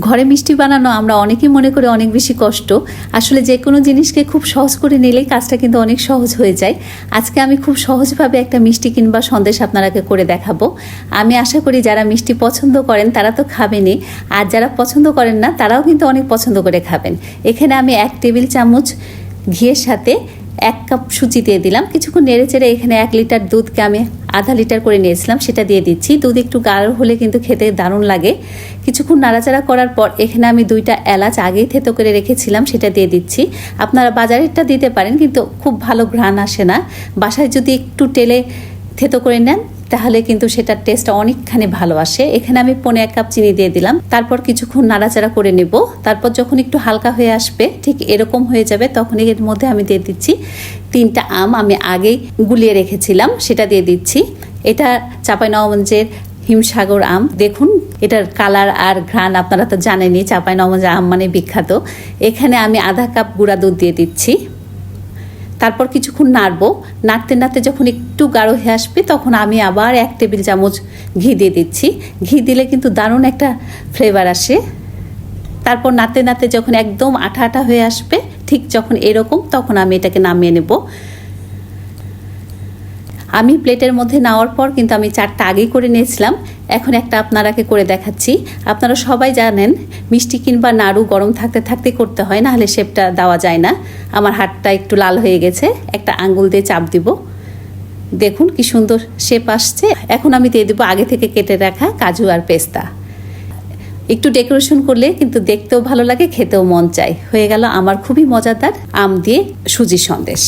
ঘরে মিষ্টি বানানো আমরা অনেকেই মনে করি অনেক বেশি কষ্ট। আসলে যে কোনো জিনিসকে খুব সহজ করে নিলেই কাজটা কিন্তু অনেক সহজ হয়ে যায়। আজকে আমি খুব সহজভাবে একটা মিষ্টি কিংবা সন্দেশ আপনারাকে করে দেখাবো। আমি আশা করি যারা মিষ্টি পছন্দ করেন তারা তো খাবেনই, আর যারা পছন্দ করেন না তারাও কিন্তু অনেক পছন্দ করে খাবেন। এখানে আমি এক টেবিল চামচ ঘিয়ের সাথে এক কাপ সুজি দিয়ে দিলাম। কিছুক্ষণ নেড়ে চেড়ে এখানে এক লিটার দুধকে আমি আধা লিটার করে নিয়েছিলাম, সেটা দিয়ে দিচ্ছি। দুধ একটু গাঢ় হলে কিন্তু খেতে দারুণ লাগে। কিছুক্ষণ নাড়াচাড়া করার পর এখানে আমি দুইটা এলাচ আগেই থেতো করে রেখেছিলাম, সেটা দিয়ে দিচ্ছি। আপনারা বাজারেরটা দিতে পারেন, কিন্তু খুব ভালো ঘ্রাণ আসে না। বাসায় যদি একটু টেলে থেতো করে নেন তাহলে কিন্তু সেটার টেস্ট অনেকখানি ভালো আসে। এখানে আমি পনে এক কাপ চিনি দিয়ে দিলাম। তারপর কিছুক্ষণ নাড়াচাড়া করে নেব। তারপর যখন একটু হালকা হয়ে আসবে, ঠিক এরকম হয়ে যাবে তখন এর মধ্যে আমি দিয়ে দিচ্ছি তিনটা আম। আমি আগেই গুলিয়ে রেখেছিলাম, সেটা দিয়ে দিচ্ছি। এটা চাঁপাইনবাবগঞ্জের হিমসাগর আম। দেখুন, এটার কালার আর ঘ্রাণ আপনারা তো জানেনই চাঁপাইনবাবগঞ্জের আম মানে বিখ্যাত। এখানে আমি আধা কাপ গুঁড়া দুধ দিয়ে দিচ্ছি। তারপর কিছুক্ষণ নাড়বো। নাড়তে নাড়তে যখন একটু গাঢ় হয়ে আসবে, তখন আমি আবার এক টেবিল চামচ ঘি দিয়ে দিচ্ছি। ঘি দিলে কিন্তু দারুণ একটা ফ্লেভার আসে। তারপর নাড়তে নাড়তে যখন একদম আঠা আঠা হয়ে আসবে, ঠিক যখন এরকম, তখন আমি এটাকে নামিয়ে নেব। আমি প্লেটের মধ্যে নেওয়ার পর কিন্তু আমি চারটা আগেই করে নিয়েছিলাম। এখন একটা আপনারাকে করে দেখাচ্ছি। আপনারা সবাই জানেন, মিষ্টি কিংবা নাড়ু গরম থাকতে থাকতে করতে হয় না হলে শেপটা দেওয়া যায় না। আমার হাতটা একটু লাল হয়ে গেছে, একটা আঙ্গুল দিয়ে চাপ দিব। দেখুন কি সুন্দর শেপ আসছে। এখন আমি দিয়ে দেবো আগে থেকে কেটে রাখা কাজু আর পেস্তা। একটু ডেকোরেশন করলে কিন্তু দেখতেও ভালো লাগে, খেতেও মন চায়। হয়ে গেল আমার খুবই মজাদার আম দিয়ে সুজি সন্দেশ।